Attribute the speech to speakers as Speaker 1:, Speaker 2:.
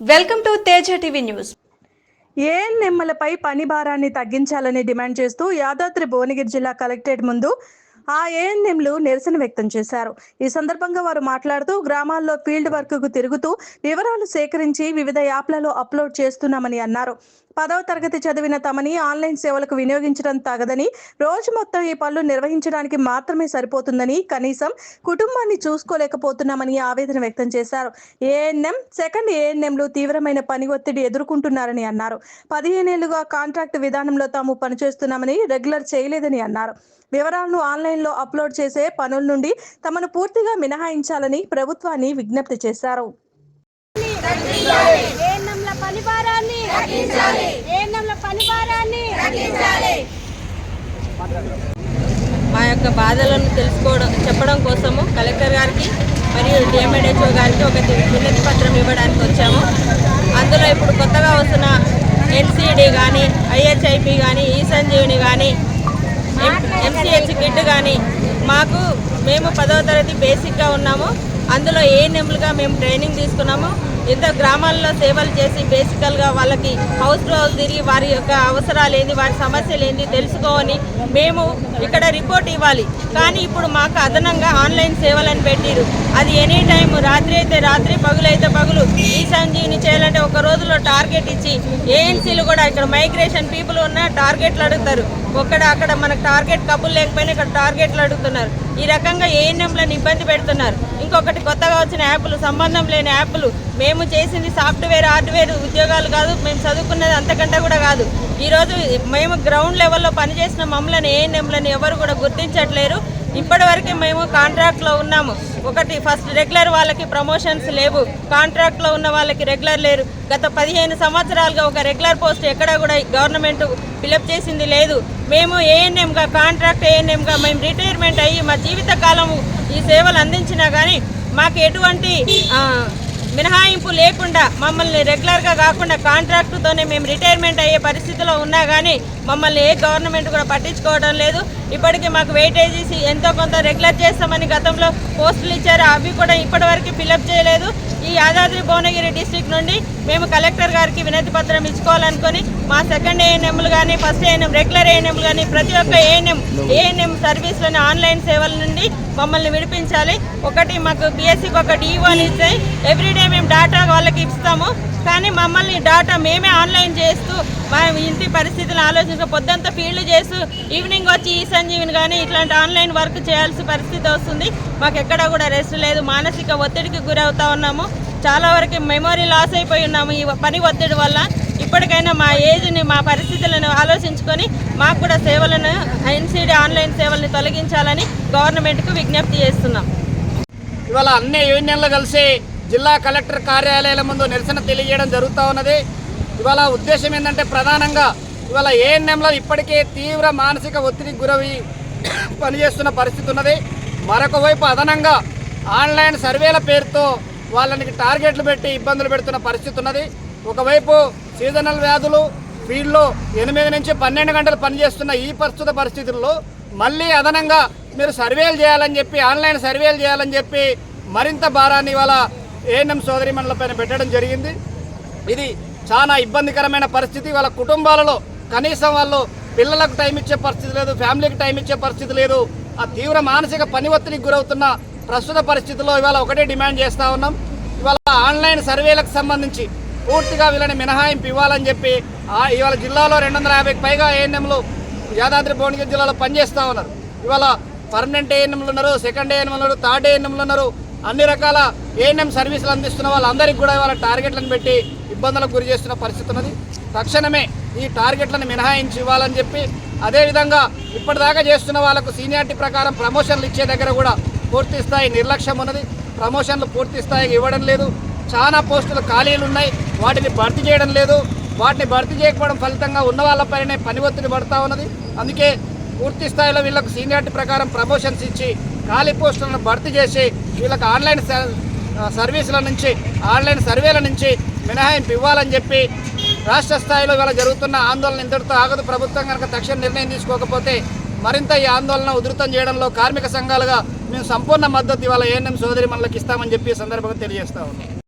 Speaker 1: Welcome to Teja TV news.
Speaker 2: ఏఎన్ఎంలపై పని భారాన్ని తగ్గించాలని డిమాండ్ చేస్తూ యాదాద్రి భువనగిరి జిల్లా కలెక్టరేట్ ముందు ఆ ఏఎన్ఎంలు నిరసన వ్యక్తం చేశారు. ఈ సందర్భంగా వారు మాట్లాడుతూ గ్రామాల్లో ఫీల్డ్ వర్క్కు తిరుగుతూ వివరాలు సేకరించి వివిధ యాప్లలో అప్లోడ్ చేస్తున్నామని అన్నారు. పదవ తరగతి చదివిన తమని ఆన్లైన్ సేవలకు వినియోగించడం తగదని రోజు మొత్తం ఈ పనులు నిర్వహించడానికి మాత్రమే సరిపోతుందని కనీసం కుటుంబాన్ని చూసుకోలేకపోతున్నామని ఆవేదన వ్యక్తం చేశారు. ఏఎన్ఎం సెకండ్ ఏఎన్ఎంలు తీవ్రమైన పని ఒత్తిడి ఎదుర్కొంటున్నారని అన్నారు. పదిహేనేళ్ళుగా కాంట్రాక్ట్ విధానంలో తాము పనిచేస్తున్నామని రెగ్యులర్ చేయలేదని అన్నారు. వివరాలను ఆన్లైన్ ఆన్లైన్లో అప్లోడ్ చేసే పనుల నుండి తమను పూర్తిగా మినహాయించాలని ప్రభుత్వాన్ని విజ్ఞప్తి చేశారు.
Speaker 3: మా యొక్క బాధలను తెలుసుకోవడం చెప్పడం కోసము కలెక్టర్ గారికి మరియు డిఎంఎడ్హెచ్ఓ గారికి ఒక వినతి పత్రం ఇవ్వడానికి వచ్చాము. అందులో ఇప్పుడు కొత్తగా వస్తున్న ఎన్సిడి కానీ ఐహెచ్ఐపి కానీ ఈ సంజీవిని కానీ ఎంసీహెచ్ కిట్ కానీ మాకు మేము పదవ తరగతి బేసిక్గా ఉన్నాము. అందులో ఏ నెంబులుగా మేము ట్రైనింగ్ తీసుకున్నాము ఇంత గ్రామాల్లో సేవలు చేసి బేసికల్గా వాళ్ళకి హౌస్ టు హౌస్ తిరిగి వారి యొక్క అవసరాలు ఏంది వారి సమస్యలు ఏంది తెలుసుకోని మేము ఇక్కడ రిపోర్ట్ ఇవ్వాలి. కానీ ఇప్పుడు మాకు అదనంగా ఆన్లైన్ సేవలను పెట్టిరు. అది ఎనీ టైం రాత్రి అయితే రాత్రి పగులు అయితే పగులు. ఈ సంజీవిని చేయాలంటే ఒక రోజులో టార్గెట్ ఇచ్చి ఏఎన్సీలు కూడా ఇక్కడ మైగ్రేషన్ పీపుల్ ఉన్న టార్గెట్లు అడుగుతారు. ఒక్కడ అక్కడ మనకు టార్గెట్ కబుల్ లేకపోయినా ఇక్కడ టార్గెట్లు అడుగుతున్నారు. ఈ రకంగా ఏఎన్ఎంలను ఇబ్బంది పెడుతున్నారు. ఇంకొకటి కొత్తగా వచ్చిన యాప్లు సంబంధం లేని యాప్లు. మేము చేసింది సాఫ్ట్వేర్ హార్డ్వేర్ ఉద్యోగాలు కాదు. మేము చదువుకున్నది అంతకంటే కూడా కాదు. ఈరోజు మేము గ్రౌండ్ లెవెల్లో పనిచేసిన మమ్మల్ని ఏఎన్ఎంలను ఎవరు కూడా గుర్తించట్లేరు. ఇప్పటివరకు మేము కాంట్రాక్ట్లో ఉన్నాము. ఒకటి ఫస్ట్ రెగ్యులర్ వాళ్ళకి ప్రమోషన్స్ లేవు. కాంట్రాక్ట్లో ఉన్న వాళ్ళకి రెగ్యులర్ లేరు. గత పదిహేను సంవత్సరాలుగా ఒక రెగ్యులర్ పోస్ట్ ఎక్కడ కూడా గవర్నమెంట్ ఫిలప్ చేసింది లేదు. మేము ఏఎన్ఎంగా కాంట్రాక్ట్ ఏఎన్ఎంగా మేము రిటైర్మెంట్ అయ్యి మా జీవితకాలము ఈ సేవలు అందించినా కానీ మాకు ఎటువంటి మినహాయింపు లేకుండా మమ్మల్ని రెగ్యులర్గా కాకుండా కాంట్రాక్టుతోనే మేము రిటైర్మెంట్ అయ్యే పరిస్థితిలో ఉన్నా కానీ మమ్మల్ని ఏ గవర్నమెంట్ కూడా పట్టించుకోవడం లేదు. ఇప్పటికీ మాకు వెయిటేజీస్ ఎంతో కొంత రెగ్యులర్ చేస్తామని గతంలో పోస్టులు ఇచ్చారు. అవి కూడా ఇప్పటివరకు ఫిలప్ చేయలేదు. ఈ యాదాద్రి భువనగిరి డిస్టిక్ నుండి మేము కలెక్టర్ గారికి వినతి పత్రం ఇచ్చుకోవాలనుకుని మా సెకండ్ ఏఎన్ఎంలు కానీ ఫస్ట్ ఏఎన్ఎం రెగ్యులర్ ఏఎన్ఎంలు కానీ ప్రతి ఒక్క ఏఎన్ఎం ఏఎన్ఎం సర్వీస్లోని ఆన్లైన్ సేవల నుండి మమ్మల్ని విడిపించాలి. ఒకటి మాకు బీఎస్సీకి ఒక డిఓని ఇస్తే ఎవ్రీడే మేము డాటా వాళ్ళకి ఇస్తాము కానీ మమ్మల్ని డాటా మేమే ఆన్లైన్ చేస్తూ మా ఇంటి పరిస్థితులు ఆలోచించ పొద్దంతా ఫీల్డ్ చేస్తూ ఈవినింగ్ వచ్చి ఈ సంజీవిని కానీ ఇట్లాంటి ఆన్లైన్ వర్క్ చేయాల్సిన పరిస్థితి వస్తుంది. మాకు ఎక్కడ కూడా రెస్ట్ లేదు. మానసిక ఒత్తిడికి గురవుతా ఉన్నాము. చాలా వరకు మెమొరీ లాస్ అయిపోయి ఉన్నాము ఈ పని ఒత్తిడి వల్ల. ఇప్పటికైనా మా ఏజ్ని మా పరిస్థితులను ఆలోచించుకొని మాకు కూడా సేవలను ఎన్సీడీ ఆన్లైన్ సేవల్ని తొలగించాలని గవర్నమెంట్కు విజ్ఞప్తి చేస్తున్నాం.
Speaker 4: ఇవాళ అన్ని యూనియన్లు కలిసి జిల్లా కలెక్టర్ కార్యాలయాల ముందు నిరసన తెలియజేయడం జరుగుతూ ఉన్నది. ఇవాళ ఉద్దేశం ఏంటంటే ప్రధానంగా ఇవాళ ఏఎన్ఎంలో ఇప్పటికే తీవ్ర మానసిక ఒత్తిడికి గురవి పనిచేస్తున్న పరిస్థితి ఉన్నది. మరొక వైపు అదనంగా ఆన్లైన్ సర్వేల పేరుతో వాళ్ళకి టార్గెట్లు పెట్టి ఇబ్బందులు పెడుతున్న పరిస్థితి ఉన్నది. ఒకవైపు సీజనల్ వ్యాధులు ఫీల్డ్లో ఎనిమిది నుంచి పన్నెండు గంటలు పనిచేస్తున్న ఈ ప్రస్తుత పరిస్థితుల్లో మళ్ళీ అదనంగా మీరు సర్వేలు చేయాలని చెప్పి ఆన్లైన్ సర్వేలు చేయాలని చెప్పి మరింత భారాన్ని ఇవాళ ఏఎన్ఎం సోదరిమణులపైన పెట్టడం జరిగింది. ఇది చాలా ఇబ్బందికరమైన పరిస్థితి. వాళ్ళ కుటుంబాలలో కనీసం వాళ్ళు పిల్లలకు టైం ఇచ్చే పరిస్థితి లేదు ఫ్యామిలీకి టైం ఇచ్చే పరిస్థితి లేదు. ఆ తీవ్ర మానసిక పని ఒత్తిడికి గురవుతున్న ప్రస్తుత పరిస్థితిలో ఇవాళ ఒకటే డిమాండ్ చేస్తూ ఉన్నాం. ఇవాళ ఆన్లైన్ సర్వేలకు సంబంధించి పూర్తిగా వీళ్ళని మినహాయింపు ఇవ్వాలని చెప్పి ఆ- ఇవాళ జిల్లాలో రెండు వందల యాభైకి పైగా ఏఎన్ఎంలు యాదాద్రి భువనగిరి జిల్లాలో పనిచేస్తూ ఉన్నారు. ఇవాళ పర్మనెంట్ ఏఎన్ఎంలు ఉన్నారు సెకండ్ ఏఎన్ఎంలు ఉన్నారు థర్డ్ ఏఎన్ఎంలు ఉన్నారు. అన్ని రకాల ఏఎన్ఎం సర్వీసులు అందిస్తున్న వాళ్ళందరికీ కూడా ఇవాళ టార్గెట్లను పెట్టి ఇబ్బందులకు గురి చేస్తున్న పరిస్థితి ఉన్నది. తక్షణమే ఈ టార్గెట్లను మినహాయించి ఇవ్వాలని చెప్పి అదేవిధంగా ఇప్పటిదాకా చేస్తున్న వాళ్ళకు సీనియారిటీ ప్రకారం ప్రమోషన్లు ఇచ్చే దగ్గర కూడా పూర్తి స్థాయి నిర్లక్ష్యం ఉన్నది. ప్రమోషన్లు పూర్తి స్థాయికి ఇవ్వడం లేదు. చాలా పోస్టులు ఖాళీలు ఉన్నాయి. వాటిని భర్తీ చేయడం లేదు. వాటిని భర్తీ చేయకపోవడం ఫలితంగా ఉన్న వాళ్ళపైనే పని ఒత్తిడి పడతా ఉన్నది. అందుకే పూర్తి స్థాయిలో వీళ్ళకు సీనియారిటీ ప్రకారం ప్రమోషన్స్ ఇచ్చి ఖాళీ పోస్టులను భర్తీ చేసి వీళ్ళకి ఆన్లైన్ స- సర్వీసుల నుంచి ఆన్లైన్ సర్వేల నుంచి మినహాయింపు ఇవ్వాలని చెప్పి రాష్ట్ర స్థాయిలో ఇవాళ జరుగుతున్న ఆందోళన ఇంతటితో ఆగదు. ప్రభుత్వం కనుక తక్షణ నిర్ణయం తీసుకోకపోతే మరింత ఈ ఆందోళన ఉధృతం చేయడంలో కార్మిక సంఘాలుగా మేము సంపూర్ణ మద్దతు ఇవాళ ఏఎన్ఎం సోదరి మనలకు ఇస్తామని చెప్పి ఈ సందర్భంగా తెలియజేస్తా ఉన్నాం.